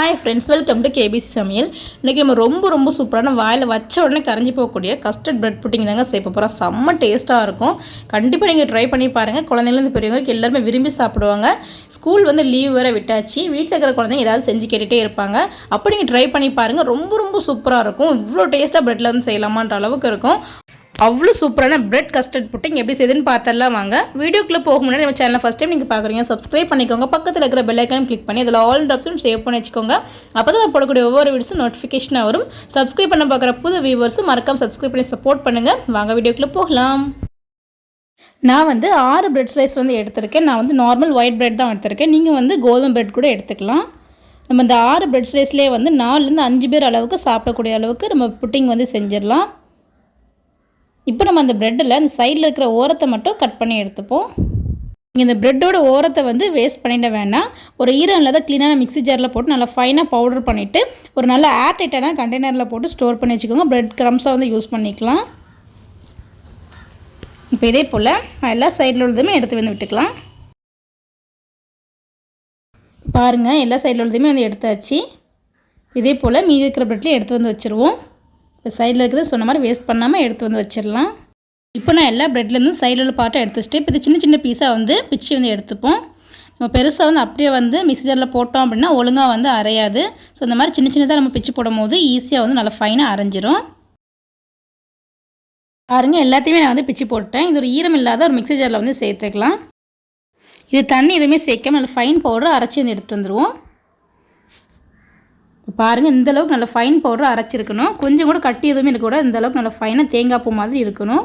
Hi friends welcome to KBC சமையல். இன்றைக்கி நம்ம ரொம்ப ரொம்ப சூப்பரான வாயில் வச்ச உடனே கரைஞ்சி போகக்கூடிய கஸ்டர்ட் ப்ரெட் புட்டிங் தாங்க சேர்ப்ப போகிறோம் செம்ம டேஸ்ட்டாக இருக்கும். கண்டிப்பாக நீங்கள் ட்ரை பண்ணி பாருங்கள் குழந்தைங்கலேருந்து பெரியவங்களுக்கு எல்லாருமே விரும்பி சாப்பிடுவாங்க. ஸ்கூல் வந்து லீவ் வேறு விட்டாச்சு. வீட்டில் இருக்கிற குழந்தைங்க ஏதாவது செஞ்சு கேட்டுகிட்டே இருப்பாங்க. அப்போ நீங்கள் ட்ரை பண்ணி பாருங்கள் ரொம்ப ரொம்ப சூப்பராக இருக்கும். இவ்வளோ டேஸ்ட்டாக ப்ரெட்டில் வந்து செய்யலாமான்ற அளவுக்கு இருக்கும். அவ்வளோ சூப்பரான பிரெட் கஸ்டர்ட் புட்டிங் எப்படி செய்யுதுன்னு பார்த்தரலாம் வாங்க. வீடியோக்குள்ளே போக முன்னாடி நம்ம சேனல் ஃபஸ்ட் டைம் நீங்கள் பார்க்குறீங்க சப்ஸ்கிரைப் பண்ணிக்கோங்க. பக்கத்தில் இருக்கிற பெல்லைக்கனும் கிளிக் பண்ணி அதில் ஆல் ட்ராப்ஸும் சேவ் பண்ணி வச்சுக்கோங்க. அப்போ தான் நான் போடக்கூடிய ஒவ்வொரு வீடியோஸும் நோட்டிஃபிகேஷனாக வரும். சப்ஸ்கிரைப் பண்ண பார்க்குற புது வியூவர்ஸும் மறக்காம சப்ஸ்கிரைப் பண்ணி சப்போர்ட் பண்ணுங்கள் வாங்க வீடியோக்குள்ளே போகலாம். நான் வந்து ஆறு பிரெட் ஸ்லைஸ் வந்து எடுத்திருக்கேன். நான் வந்து நார்மல் ஒயிட் பிரெட் தான் எடுத்திருக்கேன். நீங்கள் வந்து கோதுமை பிரெட் கூட எடுத்துக்கலாம். நம்ம இந்த ஆறு பிரெட் ஸ்லைஸ்லேயே வந்து நாலுலேருந்து அஞ்சு பேர் அளவுக்கு சாப்பிடக்கூடிய அளவுக்கு நம்ம புட்டிங் வந்து செஞ்சிடலாம். இப்போ நம்ம அந்த ப்ரெட்டில் அந்த சைடில் இருக்கிற ஓரத்தை மட்டும் கட் பண்ணி எடுத்துப்போம். நீங்கள் இந்த ப்ரெட்டோட ஓரத்தை வந்து வேஸ்ட் பண்ணிட வேணாம். ஒரு ஈரம் இல்லாத க்ளீனான மிக்ஸி ஜாரில் போட்டு நல்லா ஃபைனாக பவுடர் பண்ணிவிட்டு ஒரு நல்ல ஏர்டைட்டான கண்டெய்னரில் போட்டு ஸ்டோர் பண்ணி வச்சுக்கோங்க. ப்ரெட் க்ரம்ஸாக வந்து யூஸ் பண்ணிக்கலாம். இப்போ இதே போல் எல்லா சைடில் உள்ளதுமே எடுத்து வந்து விட்டுக்கலாம். பாருங்கள் எல்லா சைடில் உள்ளதுமே வந்து எடுத்தாச்சு. இதே போல் மீதி இருக்கிற ப்ரெட்லேயும் எடுத்து வந்து வச்சுருவோம். இப்போ சைடில் இருக்கிறத சொன்ன மாதிரி வேஸ்ட் பண்ணாமல் எடுத்து வந்து வச்சிடலாம். இப்போ நான் எல்லா ப்ரெட்லேருந்து சைடில் உள்ள பாட்டை எடுத்து வச்சுட்டு இப்போ இது சின்ன சின்ன பீஸாக வந்து பிச்சு வந்து எடுத்துப்போம். நம்ம பெருசாக வந்து அப்படியே வந்து மிக்சரில் போட்டோம் அப்படின்னா ஒழுங்காக வந்து அரையாது. ஸோ இந்த மாதிரி சின்ன சின்னதாக நம்ம பிச்சு போடும் போது ஈஸியாக வந்து நல்லா ஃபைனாக அரைஞ்சிரும். பாருங்க எல்லாத்தையுமே நான் வந்து பிச்சு போட்டேன் இது ஒரு ஈரம் இல்லாத ஒரு மிக்சி ஜாரில் வந்து சேர்த்துக்கலாம். இது தண்ணி எதுவுமே சேர்க்காம நல்லா ஃபைன் பவுடர் அரைச்சி வந்து எடுத்துகிட்டு வந்துடுவோம் பாருங்கள் இந்தளவுக்கு நல்லா ஃபைன் பவுடர் அரைச்சிருக்கணும். கொஞ்சம் கூட கட்டி எதுவுமே இருக்கக்கூடாது இந்தளவுக்கு நல்லா ஃபைனாக தேங்காய் பூ மாதிரி இருக்கணும்.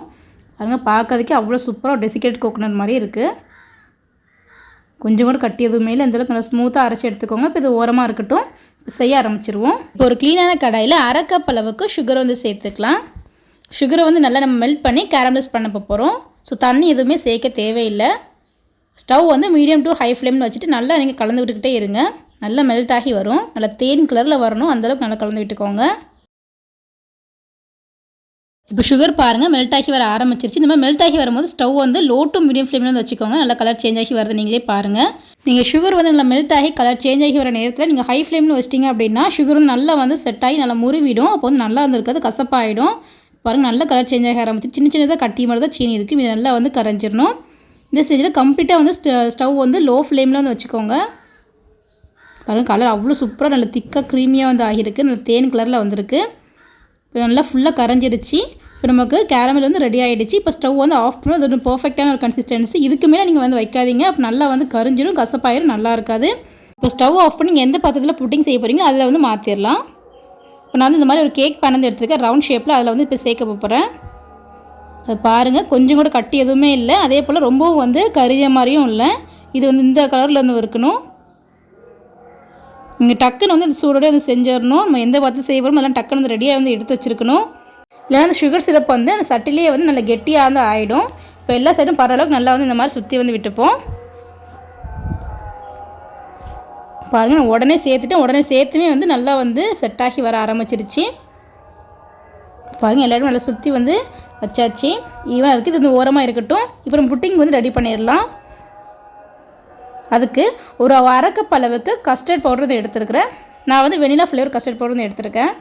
பாருங்கள் பார்க்கறதுக்கே அவ்வளோ சூப்பராக டெசிகேட் கோகோனட் மாதிரி இருக்குது கொஞ்சம் கூட கட்டி எதுவுமே இல்லை இந்தளவுக்கு நல்லா ஸ்மூத்தாக அரைச்சி எடுத்துக்கோங்க. இப்போ இது ஓரமாக இருக்கட்டும். செய்ய ஆரம்பிச்சிருவோம். இப்போ ஒரு க்ளீனான கடாயில் அரை கப் அளவுக்கு சுகர் வந்து சேர்த்துக்கலாம். சுகரை வந்து நல்லா நம்ம மெல்ட் பண்ணி கேரமலைஸ் பண்ண போகிறோம் ஸோ தண்ணி எதுவுமே சேர்க்க தேவையில்லை. ஸ்டவ் வந்து மீடியம் டு ஹை ஃப்ளேம்னு வச்சுட்டு நல்லா நீங்கள் கலந்து விட்டுக்கிட்டே இருங்க. நல்லா மெல்ட் ஆகி வரும். நல்லா தேன் கலரில் வரணும். அந்தளவுக்கு நல்லா கலந்து விட்டுக்கோங்க. இப்போ சுகர் பாருங்கள் மெல்ட் ஆகி வர ஆரம்பிச்சிருச்சு. இந்த மாதிரி மெல்ட் ஆகி வரும்போது ஸ்டவ் வந்து லோ டு மீடியம் ஃப்ளேமில் வந்து வச்சுக்கோங்க. நல்லா கலர் சேஞ்ச் ஆகி வருது நீங்களே பாருங்கள் நீங்கள் சுகர் வந்து நல்லா மெல்ட் ஆகி கலர் சேஞ்ச் ஆகி வர நேரத்தில் நீங்கள் ஹை ஃப்ளேமில் வச்சிட்டிங்க அப்படின்னா சுகர் வந்து நல்லா வந்து செட் ஆகி நல்லா முறிவிடும் அப்போ வந்து நல்லா வந்துருக்காது கசப்பாயிடும். பாருங்கள் நல்லா கலர் சேஞ்ச் ஆகி ஆரம்பிச்சு சின்ன சின்னதாக கட்டி மாதிரி தான் சீனி இருக்குது இது நல்லா வந்து கரைஞ்சிடணும் இந்த ஸ்டேஜில் கம்ப்ளீட்டாக வந்து ஸ்டவ் வந்து லோ ஃப்ளேமில் வந்து வச்சுக்கோங்க. பாருங்கள் கலர் அவ்வளோ சூப்பராக நல்ல திக்காக க்ரீமியாக வந்து ஆகியிருக்கு. நல்ல தேன் கலரில் வந்திருக்கு. இப்போ நல்லா ஃபுல்லாக கரைஞ்சிருச்சு இப்போ நமக்கு கேரமல் வந்து ரெடி ஆகிடுச்சு இப்போ ஸ்டவ் வந்து ஆஃப் பண்ணி அது ஒரு பர்ஃபெக்டான ஒரு கன்சிஸ்டன்சி இதுக்கு மேலே நீங்கள் வந்து வைக்காதீங்க. அப்போ நல்லா வந்து கரைஞ்சிடும் கசப்பாயிரும் நல்லா இருக்காது. இப்போ ஸ்டவ் ஆஃப் பண்ணி எந்த பாத்திரத்தில் புட்டிங் செய்ய போகிறீங்களோ அதில் வந்து மாற்றிடலாம் இப்போ நான் வந்து இந்த மாதிரி ஒரு கேக் பண்ணது எடுத்துருக்கேன். ரவுண்ட் ஷேப்பில் அதில் வந்து இப்போ சேர்க்க போகிறேன் அது பாருங்கள் கொஞ்சம் கூட கட்டி எதுவுமே இல்லை. அதே போல் ரொம்பவும் வந்து கரிய மாதிரியும் இல்லை. இது வந்து இந்த கலரில் வந்து இருக்கணும். நீங்கள் டக்குன்னு வந்து இந்த சூடோடய வந்து செஞ்சிடணும். நம்ம எந்த பார்த்து செய்வோம் அதெல்லாம் டக்குன்னு வந்து ரெடியாக வந்து எடுத்து வச்சுருக்கணும். இல்லைனா அந்த சுகர் சிரப் வந்து அந்த சட்டிலேயே வந்து நல்லா கெட்டியாக வந்து ஆகிடும் இப்போ எல்லா சைடும் பரளவுக்கு நல்லா வந்து இந்த மாதிரி சுற்றி வந்து விட்டுப்போம். பாருங்கள் நான் உடனே சேர்த்துட்டேன். உடனே சேர்த்துமே வந்து நல்லா வந்து செட் ஆகி வர ஆரம்பிச்சிருச்சு. பாருங்கள் எல்லோரும் நல்லா சுற்றி வந்து வச்சாச்சு. ஈவனாக இருக்குது இது வந்து ஓரமாக இருக்கட்டும். இப்போ நம்ம புட்டிங் வந்து ரெடி பண்ணிடலாம். அதுக்கு ஒரு அரைக்கப் அளவுக்கு கஸ்டர்ட் பவுடர் வந்து எடுத்துருக்கிறேன். நான் வந்து வெனிலா ஃப்ளேவர் கஸ்டர்ட் பவுடர் வந்து எடுத்திருக்கேன்.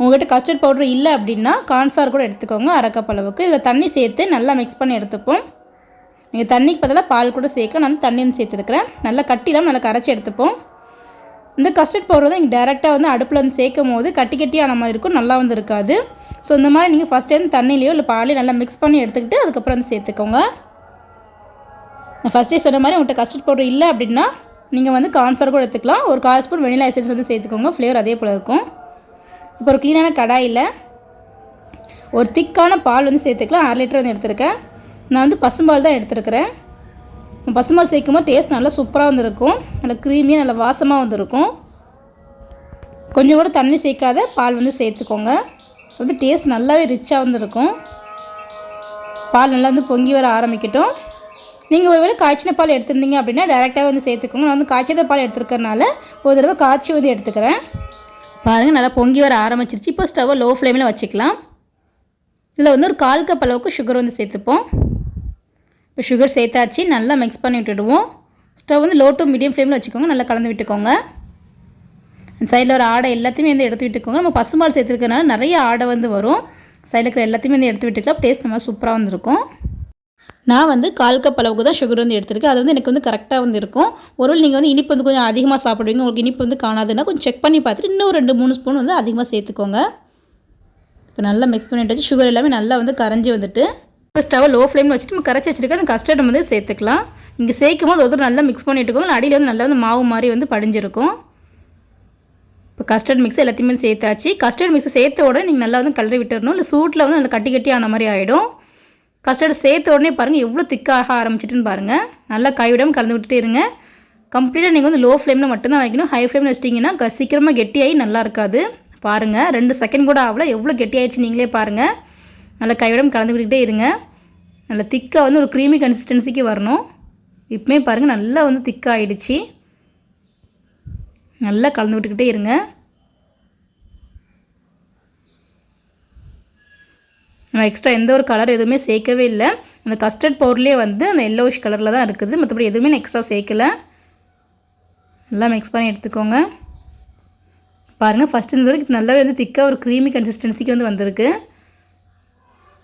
உங்கள்கிட்ட கஸ்டர்ட் பவுடர் இல்லை அப்படின்னா கார்ன்ஃப்ளவர் கூட எடுத்துக்கோங்க அரைக்கப் அளவுக்கு. இதில் தண்ணி சேர்த்து நல்லா மிக்ஸ் பண்ணி எடுத்துப்போம். நீங்கள் தண்ணிக்கு பதிலாக பால் கூட சேர்க்க நான் தண்ணி வந்து சேர்த்துருக்குறேன். நல்லா கட்டிலாம் நல்லா கரைச்சி எடுத்துப்போம். இந்த கஸ்டர்ட் பவுடர் வந்து நீங்கள் டேரெக்டாக வந்து அடுப்பில் வந்து சேர்க்கும் போது கட்டி கட்டியான மாதிரி இருக்கும். நல்லா வந்து இருக்காது. ஸோ இந்த மாதிரி நீங்கள் ஃபஸ்ட் டைம் தண்ணிலையோ இல்லை பாலையோ நல்லா மிக்ஸ் பண்ணி எடுத்துக்கிட்டு அதுக்கப்புறம் வந்து சேர்த்துக்கோங்க. நான் ஃபஸ்ட்டே சொன்ன மாதிரி உங்கள்கிட்ட கஸ்டர்ட் பவுடர் இல்லை அப்படின்னா நீங்கள் வந்து கார்ன்ஃப்ளவர் கூட எடுத்துக்கலாம். ஒரு கால் ஸ்பூன் வெனிலா எசன்ஸ் வந்து சேர்த்துக்கோங்க. ஃப்ளேவர் அதே போல் இருக்கும். இப்போ ஒரு க்ளீனான கடாயில் ஒரு திக்கான பால் வந்து சேர்த்துக்கலாம். அரை லிட்டர் வந்து எடுத்துருக்கேன். நான் வந்து பசும்பால் தான் எடுத்துருக்கிறேன். பசும்பால் சேர்க்கும் போது டேஸ்ட் நல்லா சூப்பராக வந்துருக்கும். நல்லா க்ரீமியாக நல்லா வாசமாக வந்துருக்கும். கொஞ்சம் கூட தண்ணி சேர்க்காத பால் வந்து சேர்த்துக்கோங்க. வந்து டேஸ்ட் நல்லாவே ரிச்சாக வந்துருக்கும். பால் நல்லா வந்து பொங்கி வர ஆரம்பிக்கட்டும். நீங்கள் ஒருவேளை காய்ச்சின பால் எடுத்திருந்தீங்க அப்படின்னா டேரெக்டாக வந்து சேர்த்துக்கோங்க. நான் வந்து காய்ச்சத பால் எடுத்துருக்கறனால ஒரு தடவை காய்ச்சி வந்து எடுத்துக்கிறேன். பாருங்கள் நல்லா பொங்கி வர ஆரம்பிச்சிருச்சு. இப்போ ஸ்டவ்வை லோ ஃப்ளேமில் வச்சுக்கலாம். இதில் வந்து ஒரு கால் கப் அளவுக்கு சுகர் வந்து சேர்த்துப்போம். இப்போ சுகர் சேர்த்தாச்சு. நல்லா மிக்ஸ் பண்ணி விட்டுடுவோம். ஸ்டவ் வந்து லோ டு மீடியம் ஃப்ளேமில் வச்சுக்கோங்க. நல்லா கலந்து விட்டுக்கோங்க. சைடில் ஒரு ஆடை எல்லாத்தையுமே வந்து எடுத்து விட்டுக்கோங்க. நம்ம பசுமால் சேர்த்துருக்கனால நிறைய ஆடை வந்து வரும். சைடில் இருக்கிற எல்லாத்தையுமே வந்து எடுத்து விட்டுக்கலாம். டேஸ்ட் நம்ம சூப்பராக வந்துருக்கும். நான் வந்து கால் கப் அளவுக்கு தான் சுகர் வந்து எடுத்திருக்கேன். அது வந்து எனக்கு வந்து கரெக்டாக வந்து இருக்கும். ஒருவேளை நீங்கள் வந்து இனிப்பு வந்து கொஞ்சம் அதிகமாக சாப்பிடுவீங்க. உங்களுக்கு இனிப்பு வந்து காணாதுன்னா கொஞ்சம் செக் பண்ணி பார்த்துட்டு இன்னும் ரெண்டு மூணு ஸ்பூன் வந்து அதிகமாக சேர்த்துக்கோங்க. இப்போ நல்லா மிக்ஸ் பண்ணிட்டு வச்சு சுகர் எல்லாமே நல்லா வந்து கரைஞ்சி வந்துட்டு இப்போ ஸ்டவ் லோ ஃப்ளேமில் வச்சுட்டு நம்ம கரைச்சி வச்சுருக்க அந்த கஸ்டர்ட் வந்து சேர்த்துக்கலாம். இங்கே சேர்க்கும் போது ஒருத்தர் நல்லா மிக்ஸ் பண்ணிட்டுருக்கோம் அடியில் வந்து நல்லா வந்து மாவு மாதிரி வந்து படிஞ்சிருக்கும். இப்போ கஸ்டர்ட் மிக்ஸ் எல்லாத்தையுமே சேர்த்தாச்சு. கஸ்டர்ட் மிக்ஸ் சேர்த்த உடனே நீங்கள் நல்லா வந்து கலரி விட்டுறணும். இல்லை சூட்டில் வந்து அந்த கட்டி கட்டி ஆன மாதிரி ஆகிடும் கஸ்டர்டு சேர்த்த உடனே பாருங்கள் எவ்வளோ திக்காக ஆரம்பிச்சிட்டுன்னு பாருங்கள் நல்லா கைவிடாமல் கலந்து விட்டுட்டே இருங்க. கம்ப்ளீட்டாக நீங்கள் வந்து லோ ஃப்ளேமில் மட்டும்தான் வைக்கணும். ஹை ஃப்ளேமில் வச்சிட்டிங்கன்னா சீக்கிரமாக கெட்டியாகி நல்லா இருக்காது. பாருங்கள் ரெண்டு செகண்ட் கூட ஆகல. எவ்வளோ கெட்டியாயிடுச்சு நீங்களே பாருங்கள் நல்லா கைவிடம் கலந்து விட்டுக்கிட்டே இருங்க. நல்லா திக்காக வந்து ஒரு க்ரீமி கன்சிஸ்டன்சிக்கு வரணும். இப்போமே பாருங்கள் நல்லா வந்து திக்காகிடுச்சு நல்லா கலந்து விட்டுக்கிட்டே இருங்க. நான் எக்ஸ்ட்ரா எந்த ஒரு கலர் எதுவுமே சேர்க்கவே இல்லை. அந்த கஸ்டர்ட் பவுடர்லேயே வந்து அந்த எல்லோவிஷ் கலரில் தான் இருக்குது. மற்றபடி எதுவுமே நான் எக்ஸ்ட்ரா சேர்க்கலை. நல்லா மிக்ஸ் பண்ணி எடுத்துக்கோங்க. பாருங்கள் ஃபஸ்ட்டு இந்த வரைக்கும் நல்லாவே வந்து திக்காக ஒரு க்ரீமி கன்சிஸ்டன்சிக்கு வந்து வந்திருக்கு.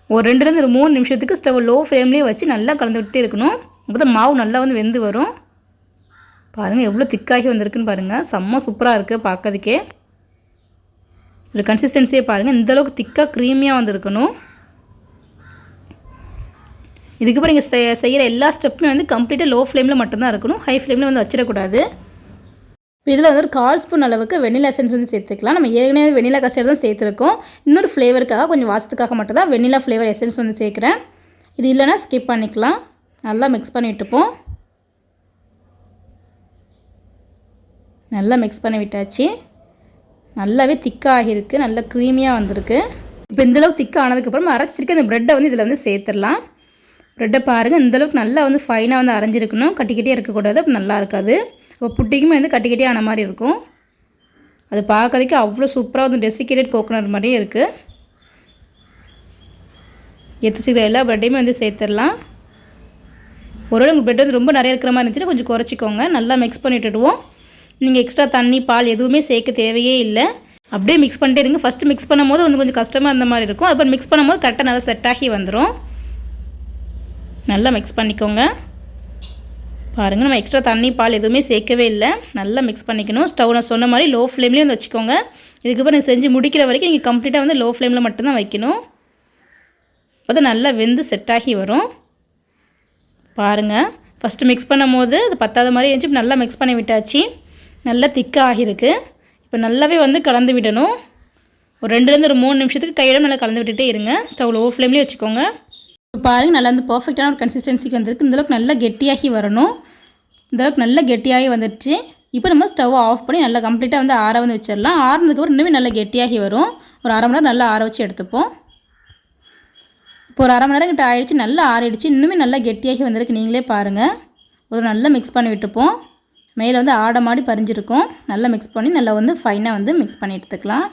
ஒரு ரெண்டுலேருந்து ஒரு மூணு நிமிஷத்துக்கு ஸ்டவ் லோ ஃப்ளேம்லேயே வச்சு நல்லா கலந்து விட்டே இருக்கணும். அப்போ தான் மாவு நல்லா வந்து வெந்து வரும். பாருங்கள் எவ்வளோ திக்காகி வந்திருக்குன்னு பாருங்கள் செம்ம சூப்பராக இருக்குது பார்க்கறதுக்கே ஒரு கன்சிஸ்டன்சியே பாருங்கள் இந்தளவுக்கு திக்காக க்ரீமியாக வந்திருக்கணும். இதுக்கப்புறம் நீங்கள் செய்கிற எல்லா ஸ்டெப்புமே வந்து கம்ப்ளீட்டாக லோ ஃப்ளேமில் மட்டும்தான் இருக்கணும். ஹை ஃப்ளேமில் வந்து வச்சிடக்கூடாது. இப்போ இதில் வந்து ஒரு கால் ஸ்பூன் அளவுக்கு வெனிலா எசன்ஸ் வந்து சேர்த்துக்கலாம். நம்ம ஏற்கனவே வெண்ணிலா கஸ்டர்ட் தான் சேர்த்துருக்கோம். இன்னொரு ஃப்ளேவருக்காக கொஞ்சம் வாசத்துக்காக மட்டும் தான் வெண்ணிலா ஃப்ளேவர் எசன்ஸ் வந்து சேர்க்குறேன். இது இல்லைனா ஸ்கிப் பண்ணிக்கலாம். நல்லா மிக்ஸ் பண்ணி விட்டுப்போம் நல்லா மிக்ஸ் பண்ணி விட்டாச்சு. நல்லாவே திக்காக ஆகியிருக்கு. நல்லா க்ரீமியாக வந்திருக்கு. இப்போ இந்தளவுக்கு திக்காக ஆனதுக்கப்புறம் அரைச்சிருக்க அந்த ப்ரெட்டை வந்து இதில் வந்து சேர்த்துடலாம். ப்ரெட்டை பாருங்கள் இந்தளவுக்கு நல்லா வந்து ஃபைனாக வந்து அரைஞ்சிருக்கணும். கட்டி இருக்கக்கூடாது. அப்போ நல்லா இருக்காது. அப்போ புட்டிக்குமே வந்து கட்டி ஆன மாதிரி இருக்கும். அது பார்க்கறதுக்கு அவ்வளோ சூப்பராக வந்து டெசிகேட்டட் கோகோனட் மாதிரியே இருக்குது எடுத்துச்சிக்கிற எல்லா ப்ரெட்டையுமே வந்து சேர்த்துடலாம். ஒருவேளை உங்கள் ப்ரெட் வந்து ரொம்ப நிறைய இருக்கிற மாதிரி இருந்துச்சுன்னா கொஞ்சம் குறைச்சிக்கோங்க. நல்லா மிக்ஸ் பண்ணிட்டுடுவோம் நீங்கள் எக்ஸ்ட்ரா தண்ணி பால் எதுவுமே சேர்க்க தேவையே இல்லை. அப்படியே மிக்ஸ் பண்ணிட்டே இருங்க. ஃபஸ்ட்டு மிக்ஸ் பண்ணும்போது வந்து கொஞ்சம் கஷ்டமாக இருந்த மாதிரி இருக்கும். அப்புறம் மிக்ஸ் பண்ணும்போது கரெக்டாக நல்லா செட் ஆகி வந்துடும் நல்லா மிக்ஸ் பண்ணிக்கோங்க. பாருங்கள் நம்ம எக்ஸ்ட்ரா தண்ணி பால் எதுவுமே சேர்க்கவே இல்லை. நல்லா மிக்ஸ் பண்ணிக்கணும். ஸ்டவ் நான் சொன்ன மாதிரி லோ ஃப்ளேம்லேயும் வந்து வச்சுக்கோங்க. இதுக்கப்புறம் நீங்கள் செஞ்சு முடிக்கிற வரைக்கும் நீங்கள் கம்ப்ளீட்டாக வந்து லோ ஃப்ளேமில் மட்டும்தான் வைக்கணும். அப்போ தான் நல்லா வெந்து செட் ஆகி வரும். பாருங்கள் ஃபஸ்ட்டு மிக்ஸ் பண்ணும் போது அது பத்தாத மாதிரி இருந்துச்சு. நல்லா மிக்ஸ் பண்ணி விட்டாச்சு. நல்லா திக்காக ஆகிருக்கு இப்போ நல்லாவே வந்து கலந்து விடணும். ஒரு ரெண்டுலேருந்து ஒரு மூணு நிமிஷத்துக்கு கையிடம் நல்லா கலந்து விட்டுட்டே இருங்க. ஸ்டவ் லோ ஃப்ளேம்லேயே வச்சுக்கோங்க. பாருங்கள் நல்லா வந்து பர்ஃபெக்டான ஒரு கன்சிஸ்டன்சிக்கு வந்திருக்கு. இந்தளவுக்கு நல்லா கெட்டியாகி வரணும். இந்தளவுக்கு நல்லா கெட்டியாகி வந்துடுச்சு. இப்போ நம்ம ஸ்டவ் ஆஃப் பண்ணி நல்லா கம்ப்ளீட்டாக வந்து ஆற வந்து வச்சிடலாம். ஆறுனதுக்கப்புறம் இன்னுமே நல்லா கெட்டியாகி வரும். ஒரு அரை மணி நேரம் நல்லா ஆற வச்சு எடுத்துப்போம். இப்போ ஒரு அரை மணி நேரம் கிட்ட ஆயிடுச்சு நல்லா ஆறிடுச்சு. இன்னுமே நல்லா கெட்டியாகி வந்திருக்கு. நீங்களே பாருங்கள் ஒரு நல்லா மிக்ஸ் பண்ணி விட்டுப்போம். மேலே வந்து ஆடை மாடி பறிஞ்சிருக்கும். நல்லா மிக்ஸ் பண்ணி நல்லா வந்து ஃபைனாக வந்து மிக்ஸ் பண்ணி எடுத்துக்கலாம்.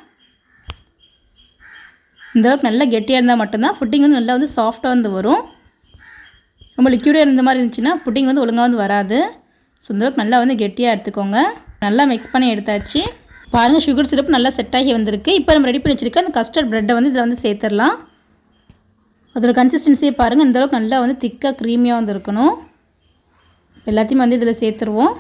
இந்த அளவுக்கு நல்லா கெட்டியாக இருந்தால் மட்டும்தான் ஃபுட்டிங் வந்து நல்லா வந்து சாஃப்டாக வந்து வரும். ரொம்ப லிக்யூடாக இருந்த மாதிரி இருந்துச்சுன்னா புட்டிங் வந்து ஒழுங்காக வந்து வராது. ஸோ இந்தளவுக்கு நல்லா வந்து கெட்டியாக எடுத்துக்கோங்க. நல்லா மிக்ஸ் பண்ணி எடுத்தாச்சு. பாருங்கள் சுகர் சிரப் நல்லா செட் ஆகி வந்திருக்கு. இப்போ நம்ம ரெடி பண்ணி வச்சுருக்க அந்த கஸ்டர்ட் ப்ரெட்டை வந்து இதில் வந்து சேர்த்துடலாம். அதோட கன்சிஸ்டன்சியை பாருங்கள் இந்தளவுக்கு நல்லா வந்து திக்காக க்ரீமியாக வந்து இருக்கணும். எல்லாத்தையும் வந்து இதில் சேர்த்துருவோம்.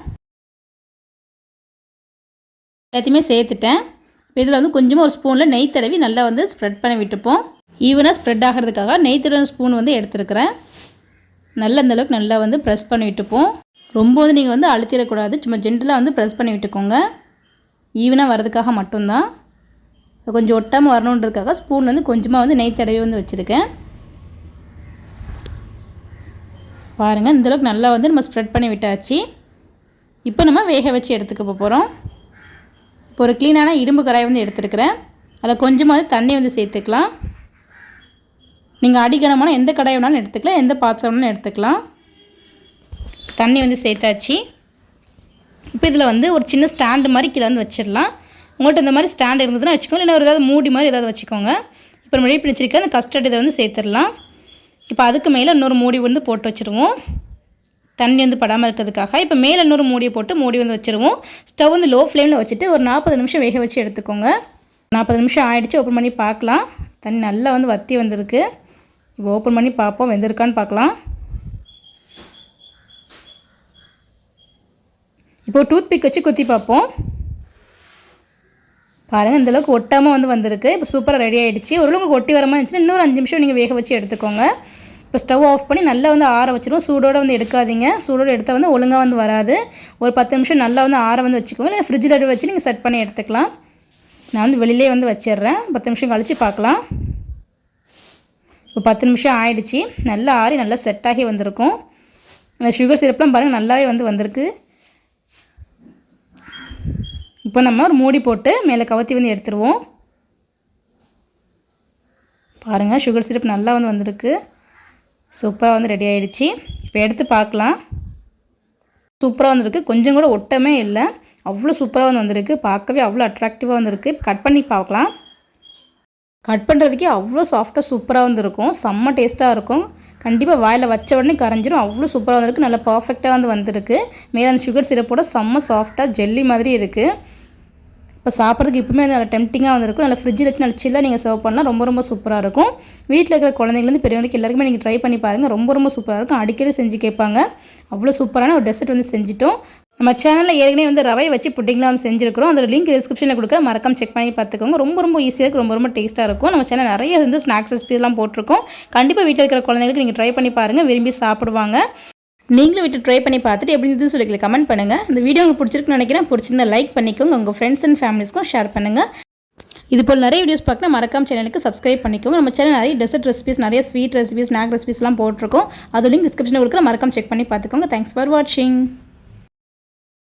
எல்லாத்தையுமே சேர்த்துட்டேன். இப்போ இதில் வந்து கொஞ்சமாக ஒரு ஸ்பூனில் நெய் தடவி நல்லா வந்து ஸ்ப்ரெட் பண்ணி விட்டுப்போம். ஈவனாக ஸ்ப்ரெட் ஆகிறதுக்காக நெய் தடவை ஸ்பூன் வந்து எடுத்துருக்கிறேன். நல்ல அந்தளவுக்கு நல்லா வந்து ப்ரெஸ் பண்ணி விட்டுப்போம். ரொம்ப வந்து நீங்கள் வந்து அழுத்திடக்கூடாது. சும்மா ஜென்டலாக வந்து ப்ரெஸ் பண்ணி விட்டுக்கோங்க. ஈவனாக வரதுக்காக மட்டும்தான். கொஞ்சம் ஒட்டாமல் வரணுன்றதுக்காக ஸ்பூன் வந்து கொஞ்சமாக வந்து நெய் தடவி வந்து வச்சுருக்கேன். பாருங்கள் இந்தளவுக்கு நல்லா வந்து நம்ம ஸ்ப்ரெட் பண்ணி விட்டாச்சு. இப்போ நம்ம வேக வச்சு எடுத்துக்க போகிறோம் இப்போ ஒரு க்ளீனான இரும்பு கடாய் வந்து எடுத்துருக்கிறேன். அதில் கொஞ்சமாக தண்ணி வந்து சேர்த்துக்கலாம். நீங்கள் அடிக்கணமான எந்த கடாய் வேணாலும் எடுத்துக்கலாம் எந்த பாத்திரம் வேணாலும் எடுத்துக்கலாம். தண்ணி வந்து சேர்த்தாச்சு. இப்போ இதில் வந்து ஒரு சின்ன ஸ்டாண்டு மாதிரி கீழே வந்து வச்சிடலாம். உங்கள்கிட்ட இந்த மாதிரி ஸ்டாண்ட் இருந்ததுன்னா வச்சுக்கோங்க. இல்லை ஒரு ஏதாவது மூடி மாதிரி ஏதாவது வச்சுக்கோங்க. இப்போ நம்ம ரெடி பண்ணி அந்த கஸ்டர்ட் இதை வந்து சேர்த்துடலாம். இப்போ அதுக்கு மேலே இன்னொரு மூடி வந்து போட்டு வச்சுருவோம். தண்ணி வந்து படாமல் இருக்கிறதுக்காக இப்போ மேலே இன்னொரு மூடியை போட்டு மூடி வந்து வச்சுருவோம். ஸ்டவ் வந்து லோ ஃப்ளேமில் வச்சுட்டு ஒரு நாற்பது நிமிஷம் வேக வச்சு எடுத்துக்கோங்க. நாற்பது நிமிஷம் ஆகிடுச்சு ஓப்பன் பண்ணி பார்க்கலாம். தண்ணி நல்லா வந்து வத்தி வந்திருக்கு. இப்போ ஓப்பன் பண்ணி பார்ப்போம் வெந்திருக்கான்னு பார்க்கலாம். இப்போ டூத் பிக் வச்சு குத்தி பார்ப்போம். பாருங்கள் இந்தளவுக்கு ஒட்டாமல் வந்து வந்திருக்கு. இப்போ சூப்பராக ரெடி ஆகிடுச்சு ஓரளவுக்கு ஒட்டி வரமாக இருந்துச்சுன்னா இன்னொரு அஞ்சு நிமிஷம் நீங்கள் வேக வச்சு எடுத்துக்கோங்க. இப்போ ஸ்டவ் ஆஃப் பண்ணி நல்லா வந்து ஆற வச்சிருவோம். சூடோடு வந்து எடுக்காதீங்க. சூடோடு எடுத்தால் வந்து ஒழுங்காக வந்து வராது. ஒரு பத்து நிமிஷம் நல்லா வந்து ஆற வந்து வச்சுக்கோங்க. இல்லை ஃப்ரிட்ஜில் வச்சு நீங்கள் செட் பண்ணி எடுத்துக்கலாம். நான் வந்து வெளியிலே வந்து வச்சிடுறேன். பத்து நிமிஷம் கழித்து பார்க்கலாம். இப்போ பத்து நிமிஷம் ஆயிடுச்சு. நல்லா ஆறி நல்லா செட் ஆகி வந்திருக்கும். அந்த சுகர் சிரப்லாம் பாருங்கள் நல்லாவே வந்து வந்திருக்கு. இப்போ நம்ம ஒரு மூடி போட்டு மேலே கவத்தி வந்து எடுத்துருவோம். பாருங்கள் சுகர் சிரப் நல்லா வந்து வந்திருக்கு. சூப்பராக வந்து ரெடி ஆகிடுச்சி இப்போ எடுத்து பார்க்கலாம். சூப்பராக வந்திருக்கு. கொஞ்சம் கூட ஒட்டமே இல்லை. அவ்வளோ சூப்பராக வந்து வந்திருக்கு. பார்க்கவே அவ்வளோ அட்ராக்டிவாக வந்திருக்கு. கட் பண்ணி பார்க்கலாம். கட் பண்ணுறதுக்கே அவ்வளோ சாஃப்டாக சூப்பராக வந்திருக்கும். செம்ம டேஸ்ட்டாக இருக்கும். கண்டிப்பாக வாயில் வச்ச உடனே கரைஞ்சிரும். அவ்வளோ சூப்பராக வந்திருக்கு. நல்லா பர்ஃபெக்டாக வந்து வந்திருக்கு. மேலே அந்த சுகர் சிரப்போட செம்ம சாஃப்டாக ஜெல்லி மாதிரி இருக்குது இப்போ சாப்பிட்றதுக்கு இப்போமே நல்லா டெம்டிங்காக வந்திருக்கும். நல்லா ஃப்ரிட்ஜில் வச்சு நல்லா சில்லாக நீங்கள் சர்வ் பண்ணால் ரொம்ப ரொம்ப சூப்பராக இருக்கும். வீட்டில் இருக்கிற குழந்தைங்கலேருந்து பெரியவங்களுக்கு எல்லாருக்குமே நீங்கள் ட்ரை பண்ணி பாருங்கள் ரொம்ப ரொம்ப சூப்பராக இருக்கும். அடிக்கடி செஞ்சு கேட்பாங்க. அவ்வளோ சூப்பரான ஒரு டெசர்ட் வந்து செஞ்சிட்டோம். நம்ம சேனலில் ஏற்கனவே வந்து ரவை வச்சு புட்டிங்லாம் வந்து செஞ்சுருக்கிறோம். அதோட லிங்க் டிஸ்கிரிப்ஷனில் கொடுக்குற மறக்காம செக் பண்ணி பார்த்துக்கோங்க. ரொம்ப ரொம்ப ஈஸியாக இருக்கும் ரொம்ப ரொம்ப டேஸ்ட்டாக இருக்கும். நம்ம சேனல் நிறைய வந்து ஸ்நாக்ஸ் ரெசிபிஸ்லாம் போட்டிருக்கோம். கண்டிப்பாக வீட்டில் இருக்கிற குழந்தைங்களுக்கு நீங்கள் ட்ரை பண்ணி பாருங்கள் விரும்பி சாப்பிடுவாங்க. நீங்களும் விட்டு ட்ரை பண்ணி பார்த்துட்டு எப்படி இருந்து சொல்லி கமெண்ட் பண்ணுங்கள் இந்த வீடியோ உங்களுக்கு பிடிச்சிருக்குன்னு நினைக்கிறேன். பிடிச்சிருந்தா லைக் பண்ணிக்கோங்க. உங்கள் ஃப்ரெண்ட்ஸ் அண்ட் ஃபேமிலிஸ்க்கும் ஷேர் பண்ணுங்கள் இது போல் நிறைய வீடியோஸ் பார்க்கணும் மறக்காம சேனலுக்கு சப்ஸ்கிரைப் பண்ணிக்கோங்க. நம்ம சேனல் நிறைய டெசர்ட் ரெசிபிஸ் நிறைய ஸ்வீட் ரெசிபிஸ் ஸ்நாக் ரெசிபிஸ்லாம் போட்டிருக்கோம். அது லிங்க் டிஸ்கிரிப்ஷனில் கொடுக்குற மறக்காம செக் பண்ணி பார்த்துக்கோங்க. தேங்க்ஸ் ஃபார் வாட்சிங்